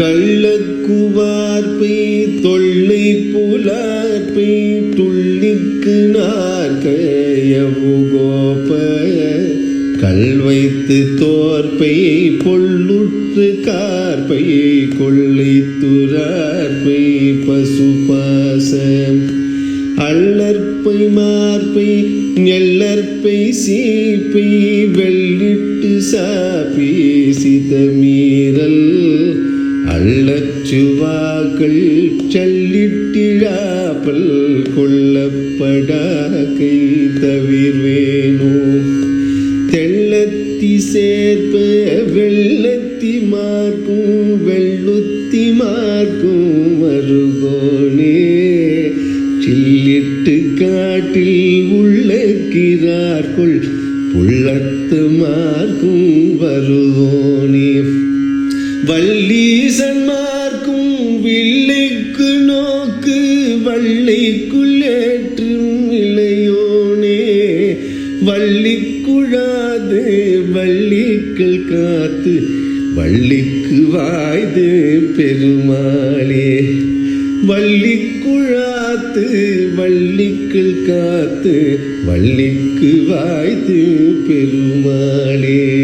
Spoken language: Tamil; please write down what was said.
கள்ளக்குவார்பே தொல்லை புலார்பே துள்ளிக்கு நாற்கையவுகோப்ப கல்வைத்து தோற்பையை தோற்பை பொல்லுற்று கார்பை கொள்ளை துரார்பை பசுபாசம் அல்லற்பை மார்பை நெல்லற்பை சீப்பை வெள்ளிட்டு சாப்பி சிதமீரல் கள்ளச்சுவாக்கள் சல்லிட்டிழாப்பல் கொள்ளப்படாக்கை தவிர்வேனோ? தெள்ளத்தி சேர்ப்ப வெள்ளத்தி மார்க்கும் வெள்ளுத்தி மார்க்கும் மருகோனே சில்லிட்டு காட்டில் உள்ள புள்ளத்து மார்க்கும் வருவோனே வள்ளீசன்மார்க்கும் வில்லைக்கு நோக்கு வள்ளிக்குள் ஏற்றும் இளையோனே. வள்ளிக்குழாது வள்ளிக்கள் காத்து வள்ளிக்கு வாய்து பெருமாளே. வள்ளிக்குழாத்து வள்ளிக்கள் காத்து வள்ளிக்கு வாய்து பெருமாளே.